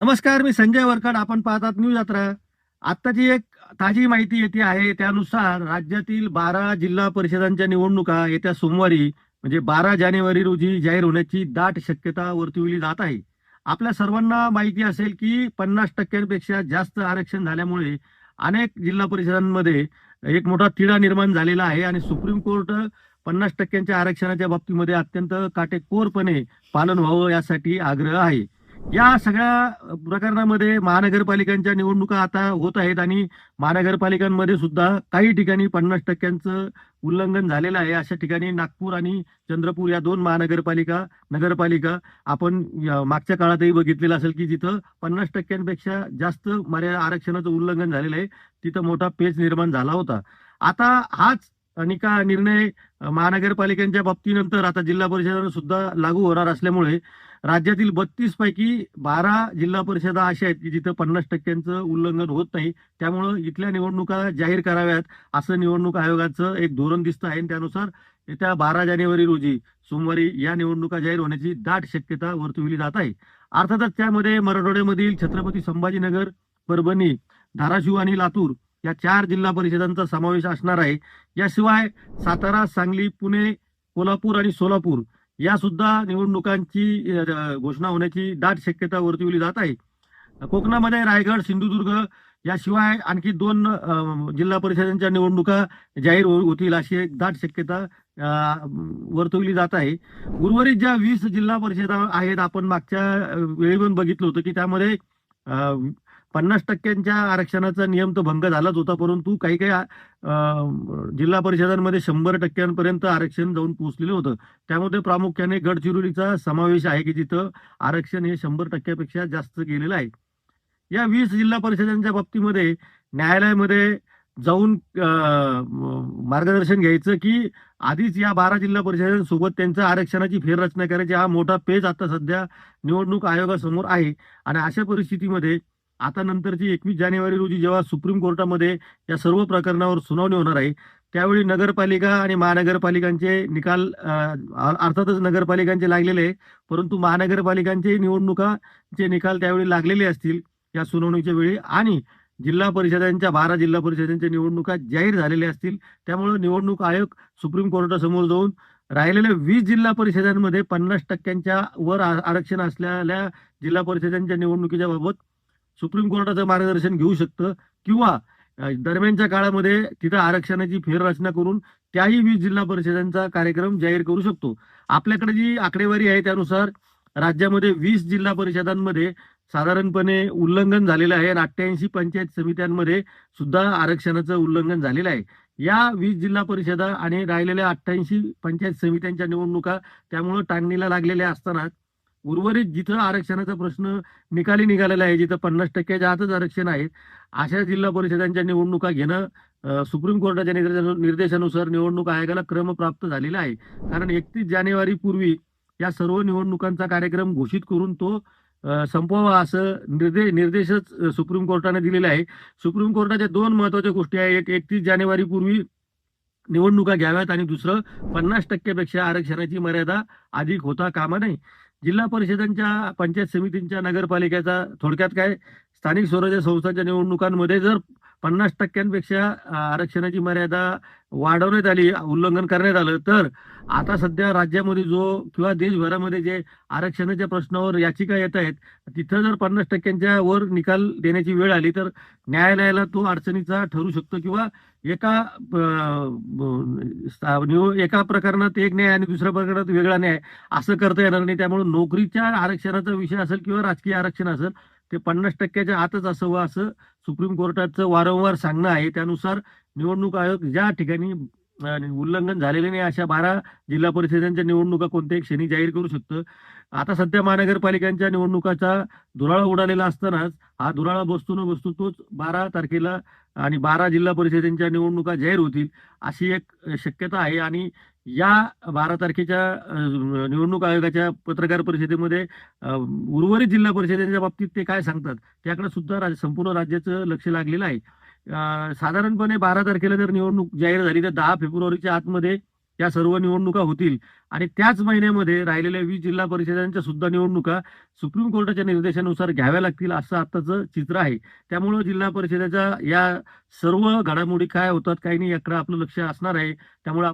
नमस्कार मी संजय वरकड आपण पाहतात न्यूज यात्रा. आत्ताची एक ताजी माहिती येते आहे. त्यानुसार राज्यातील बारा जिल्हा परिषदांच्या निवडणुका येत्या सोमवारी म्हणजे बारा जानेवारी रोजी जाहीर होण्याची दाट शक्यता वर्तविली जात आहे. आपल्या सर्वांना माहिती असेल की पन्नास टक्क्यांपेक्षा जास्त आरक्षण झाल्यामुळे अनेक जिल्हा परिषदांमध्ये एक मोठा तिढा निर्माण झालेला आहे आणि सुप्रीम कोर्ट पन्नास टक्क्यांच्या आरक्षणाच्या बाबतीमध्ये अत्यंत काटेकोरपणे पालन व्हावं यासाठी आग्रह आहे. या सगळ्या प्रकरणामध्ये महानगरपालिकांच्या निवडणुका आता होत आहेत आणि महानगरपालिकांमध्ये सुद्धा काही ठिकाणी पन्नास टक्क्यांचं उल्लंघन झालेलं आहे. अशा ठिकाणी नागपूर आणि चंद्रपूर या दोन महानगरपालिका नगरपालिका आपण मागच्या काळातही बघितलेलं असेल की जिथं पन्नास टक्क्यांपेक्षा जास्त मर्यादा आरक्षणाचं उल्लंघन झालेलं आहे तिथं मोठा पेच निर्माण झाला होता. आता हाच निका निर्णय महानगरपालिकांच्या बाबतीनंतर आता जिल्हा परिषदांना सुद्धा लागू होणार असल्यामुळे राज्यातील बत्तीस पैकी बारा जिल्हा परिषदा अशा आहेत की जिथं पन्नास टक्क्यांचं उल्लंघन होत नाही. त्यामुळं इथल्या निवडणुका जाहीर कराव्यात असं निवडणूक आयोगाचं एक धोरण दिसतं आहे. आणि त्यानुसार येत्या बारा जानेवारी रोजी सोमवारी या निवडणुका जाहीर होण्याची दाट शक्यता वर्तविली जात आहे. अर्थातच त्यामध्ये मराठवाड्यामधील छत्रपती संभाजीनगर परभणी धाराशिव आणि लातूर या चार जिल्हा परिषदांचा समावेश असणार आहे. याशिवाय सातारा सांगली पुणे कोल्हापूर आणि सोलापूर या सुद्धा निवडणुकांची घोषणा होण्याची दाट शक्यता वर्तवली जात आहे. कोकणामध्ये रायगड सिंधुदुर्ग याशिवाय आणखी दोन जिल्हा परिषदांच्या निवडणुका जाहीर हो-, होतील अशी एक दाट शक्यता वर्तवली जात आहे. उर्वरित ज्या वीस जिल्हा परिषदा आहेत आपण मागच्या वेळी पण बघितलं होतं की त्यामध्ये पन्नास टक्क्यांच्या आरक्षणाचा नियम तर भंग झालाच होता परंतु काही काही जिल्हा परिषदांमध्ये शंभर टक्क्यांपर्यंत आरक्षण जाऊन पोहोचलेलं होतं. त्यामध्ये प्रामुख्याने गडचिरोलीचा समावेश आहे की जिथं आरक्षण हे शंभर टक्क्यापेक्षा जास्त गेलेलं आहे. या वीस जिल्हा परिषदांच्या बाबतीमध्ये न्यायालयामध्ये जाऊन मार्गदर्शन घ्यायचं की आधीच या बारा जिल्हा परिषदांसोबत त्यांच्या आरक्षणाची फेररचना करायची. हा मोठा पेज आता सध्या निवडणूक आयोगासमोर आहे. आणि अशा परिस्थितीमध्ये आता नंतरची एकवीस जानेवारी रोजी जेव्हा सुप्रीम कोर्टामध्ये या सर्व प्रकरणावर सुनावणी होणार आहे त्यावेळी नगरपालिका आणि महानगरपालिकांचे निकाल अर्थातच नगरपालिकांचे लागलेले आहे परंतु महानगरपालिकांचे निवडणुकाचे निकाल त्यावेळी लागलेले असतील या सुनावणीच्या वेळी आणि जिल्हा परिषदांच्या बारा जिल्हा परिषदांच्या निवडणुका जाहीर झालेल्या असतील त्यामुळे निवडणूक आयोग सुप्रीम कोर्टासमोर जाऊन राहिलेल्या वीस जिल्हा परिषदांमध्ये पन्नास टक्क्यांच्या वर आरक्षण असलेल्या जिल्हा परिषदांच्या निवडणुकीच्या बाबत सुप्रीम कोर्टाचं मार्गदर्शन घेऊ शकतं किंवा दरम्यानच्या काळामध्ये तिथं आरक्षणाची फेररचना करून त्याही वीस जिल्हा परिषदांचा कार्यक्रम जाहीर करू शकतो. आपल्याकडे जी आकडेवारी आहे त्यानुसार राज्यामध्ये वीस जिल्हा परिषदांमध्ये साधारणपणे उल्लंघन झालेलं आहे आणि अठ्ठ्याऐंशी पंचायत समित्यांमध्ये सुद्धा आरक्षणाचं उल्लंघन झालेलं आहे. या वीस जिल्हा परिषदा आणि राहिलेल्या अठ्ठ्याऐंशी पंचायत समित्यांच्या निवडणुका त्यामुळं टांगणीला लागलेल्या असताना उर्वरित जिथं आरक्षणाचा प्रश्न निकाली निघालेला आहे जिथं पन्नास टक्क्याच्या आतच आरक्षण आहे अशा जिल्हा परिषदांच्या निवडणुका घेणं सुप्रीम कोर्टाच्या निर्देशानुसार निवडणूक आयोगाला क्रम प्राप्त झालेला आहे. कारण एकतीस जानेवारी पूर्वी या सर्व निवडणुकांचा कार्यक्रम घोषित करून तो संपवावा असं निर्देश निर्देशच सुप्रीम कोर्टाने दिलेले आहे. सुप्रीम कोर्टाच्या दोन महत्त्वाच्या गोष्टी आहे. एक एकतीस जानेवारी पूर्वी निवडणुका घ्याव्यात आणि दुसरं पन्नास टक्क्यापेक्षा आरक्षणाची मर्यादा अधिक होता कामा नये. जिल्हा परिषदांच्या पंचायत समितींच्या नगरपालिकेचा थोडक्यात काय स्थानिक स्वराज्य संस्थांच्या निवडणुकांमध्ये जर पन्नास टक्क्यांपेक्षा आरक्षणाची मर्यादा वाढवण्यात आली उल्लंघन करण्यात आलं. तर आता सध्या राज्यामध्ये जो किंवा देशभरामध्ये जे आरक्षणाच्या प्रश्नावर याचिका येत आहेत तिथं जर पन्नास टक्क्यांच्या वर निकाल देण्याची वेळ आली तर न्यायालयाला तो अडचणीचा ठरू शकतो किंवा एका एका प्रकरणात एक न्याय आणि दुसऱ्या प्रकरणात वेगळा न्याय असं करता येणार नाही. त्यामुळे नोकरीच्या आरक्षणाचा विषय असेल किंवा राजकीय आरक्षण असेल ते पन्नास टक्क्याच्या आतच असावं असं सुप्रीम कोर्टाचं वारंवार सांगणं आहे. त्यानुसार निवडणूक आयोग ज्या ठिकाणी उल्लंघन झालेले नाही अशा बारा जिल्हा परिषदांच्या निवडणुका कोणत्याही क्षणी जाहीर करू शकतं. आता सध्या महानगरपालिकांच्या निवडणुकाचा धुराळा उडालेला असतानाच हा धुराळा बसतो न बसतो तोच बारा तारखेला आणि बारा जिल्हा परिषदेच्या निवडणुका जाहीर होतील अशी एक शक्यता आहे. आणि या बारा तारखेच्या निवडणूक आयोगाच्या पत्रकार परिषदेमध्ये उर्वरित जिल्हा परिषदेच्या बाबतीत ते काय सांगतात त्याकडे सुद्धा राज- संपूर्ण राज्याचं लक्ष लागलेलं आहे. साधारणपणे बारा तारखेला जर निवडणूक जाहीर झाली तर दहा फेब्रुवारीच्या आतमध्ये या सर्व निवडणुका होतील. आणि त्याच महिन्यामध्ये राहिलेल्या वीस जिल्हा परिषदांच्या सुद्धा निवडणुका सुप्रीम कोर्टाच्या निर्देशानुसार घ्याव्या लागतील असं आताचं चित्र आहे. त्यामुळं जिल्हा परिषदेच्या या सर्व घडामोडी काय होतात काही नाही याकडे आपलं लक्ष असणार आहे. त्यामुळे